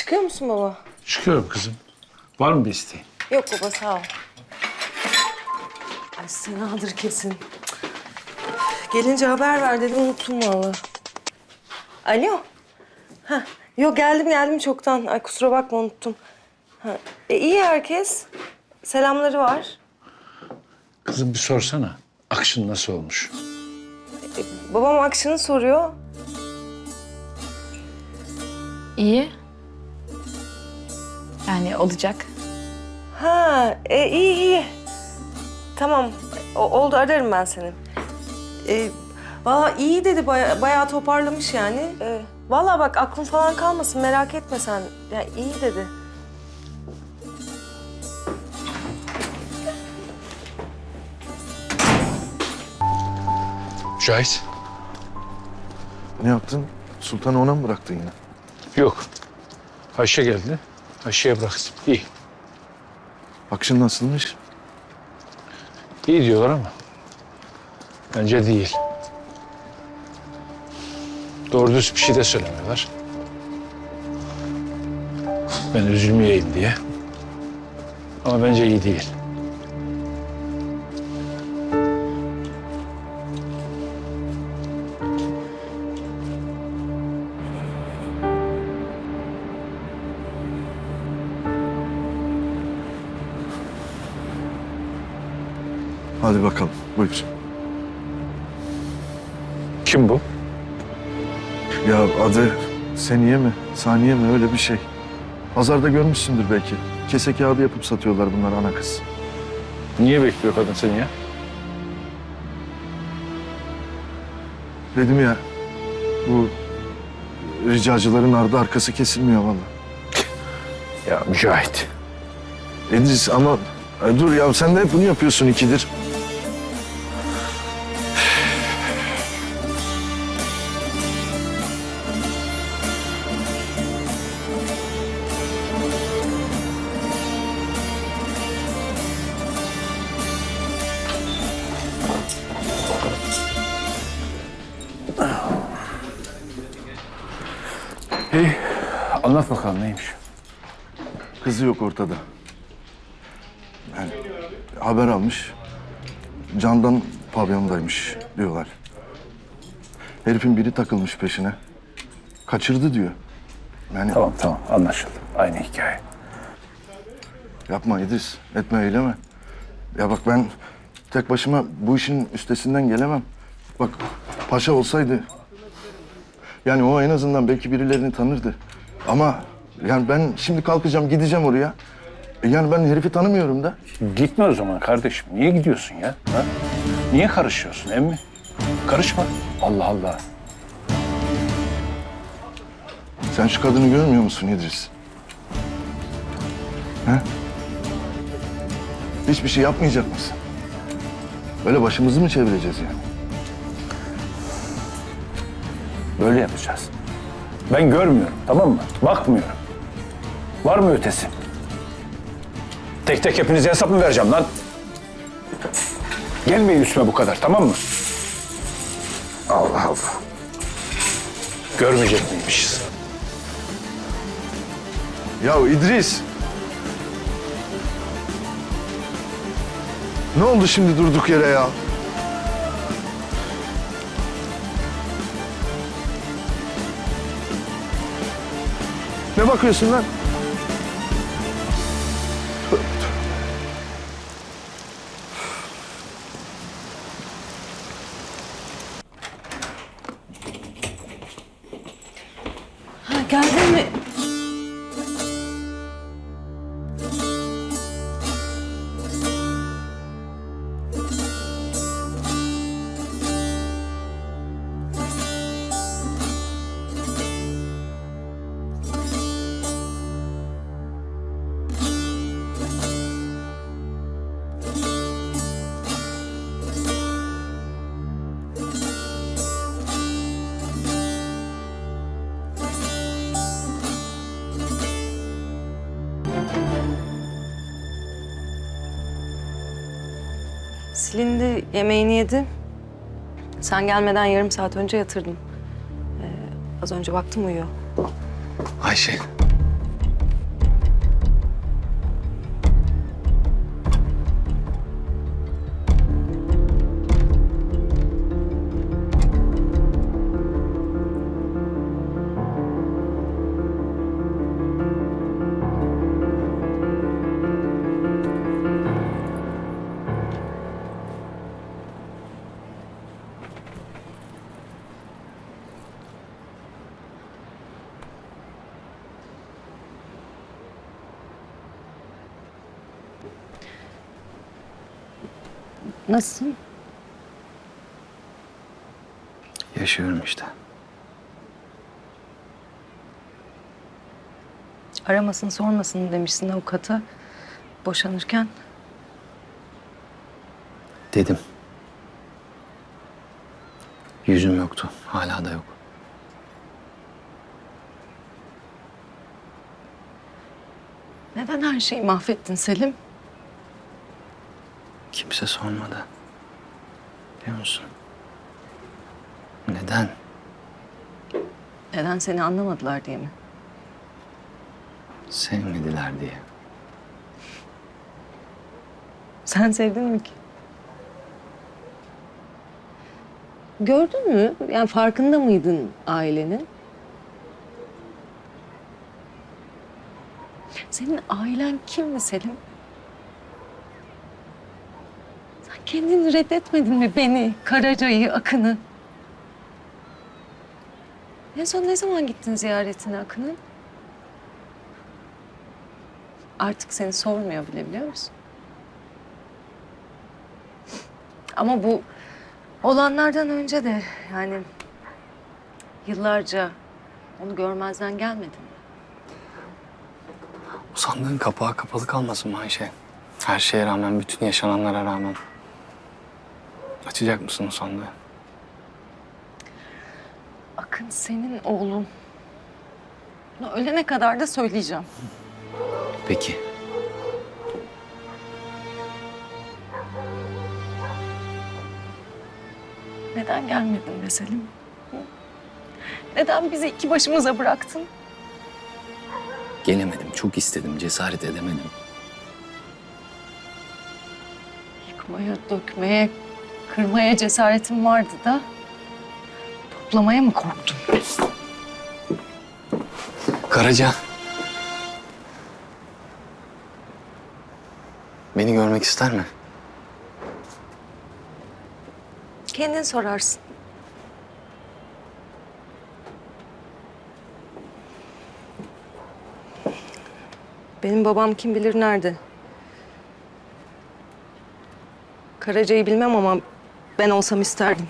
çıkıyor musun baba? Çıkıyorum kızım. Var mı bir isteğin? Yok baba sağ ol. Ay senadır kesin. Gelince haber ver dedim unuttum vallahi. Alo. Ha, yok geldim geldim çoktan. Ay kusura bakma unuttum. Ha, e, iyi herkes. Selamları var. Kızım bir sorsana. Akşın nasıl olmuş? E, babam akşını soruyor. İyi. Yani olacak. Ha, e, iyi iyi. Tamam, o, oldu ararım ben seni. E, Valla iyi dedi, baya, bayağı toparlamış yani. E, Valla bak aklın falan kalmasın, merak etme sen. Ya iyi dedi. Mücahit. Ne yaptın? Sultan'ı ona mı bıraktın yine? Yok. Ayşe geldi. Ayşe'ye bıraktım. İyi. Akşın nasılmış? İyi diyorlar ama. Bence değil. Doğru düz bir şey de söylemiyorlar. Ben üzülmeyeyim diye. Ama bence iyi değil. Hadi bakalım, buyur. Kim bu? Ya adı Seniye mi, Saniye mi öyle bir şey. Pazarda görmüşsündür belki. Kese kağıdı yapıp satıyorlar bunlar ana kız. Niye bekliyor kadın seni ya? Dedim ya, bu ricacıların ardı arkası kesilmiyor vallahi. Ya Mücahit. Edris ama Ay dur ya sen de hep bunu yapıyorsun ikidir. Anlat bakalım neymiş? Kızı yok ortada. Yani haber almış. Candan pavyondaymış diyorlar. Herifin biri takılmış peşine. Kaçırdı diyor. Yani Tamam tamam anlaşıldı. Aynı hikaye. yapma İdris, etme eyleme. Ya bak ben tek başıma bu işin üstesinden gelemem. Bak paşa olsaydı... Yani o en azından belki birilerini tanırdı. Ama yani ben şimdi kalkacağım, gideceğim oraya. E Yani ben herifi tanımıyorum da. Gitme o zaman kardeşim. Niye gidiyorsun ya? Ha? Niye karışıyorsun emmi? Karışma. Allah Allah. Sen şu kadını görmüyor musun İdris? He? Hiçbir şey yapmayacak mısın? Böyle başımızı mı çevireceğiz yani? Böyle yapacağız. Ben görmüyorum tamam mı? Bakmıyorum. Var mı ötesi? Tek tek hepinize hesap mı vereceğim lan? Gelmeyin üstüme bu kadar tamam mı? Allah Allah. Görmeyecek miymişiz? Ya İdris! Ne oldu şimdi durduk yere ya? Ne bakıyorsun lan? Ha, geldin mi? Silindi, yemeğini yedi. Sen gelmeden yarım saat önce yatırdım. Ee, az önce baktım uyuyor. Ayşe. Nasılsın? Yaşıyorum işte. Aramasın sormasın demişsin avukata boşanırken. Dedim. Yüzüm yoktu. Hala da yok. Neden her şeyi mahvettin Selim? Kimse sormadı. Biliyor musun? Neden? Neden seni anlamadılar diye mi? Sevmediler diye. Sen sevdin mi ki? Gördün mü? Yani farkında mıydın ailenin? Senin ailen kimdi Selim? Sen kendini reddetmedin mi beni, Karaca'yı, Akın'ı? En son ne zaman gittin ziyaretine Akın'ın? Artık seni sormuyor bile biliyor musun? Ama bu olanlardan önce de yani yıllarca onu görmezden gelmedin mi? O sandığın kapağı kapalı kalmasın Ayşe? Her şeye rağmen, bütün yaşananlara rağmen. Açacak mısın o sandığı? Akın senin oğlun. Bunu ölene kadar da söyleyeceğim. Peki. Neden gelmedin be Selim? Hı? Neden bizi iki başımıza bıraktın? Gelemedim, çok istedim, cesaret edemedim. Yıkmaya, dökmeye, kırmaya cesaretin vardı da toplamaya mı korktun? Karaca. Beni görmek ister mi? Kendin sorarsın. Benim babam kim bilir nerede? Karaca'yı bilmem ama ben olsam isterdim.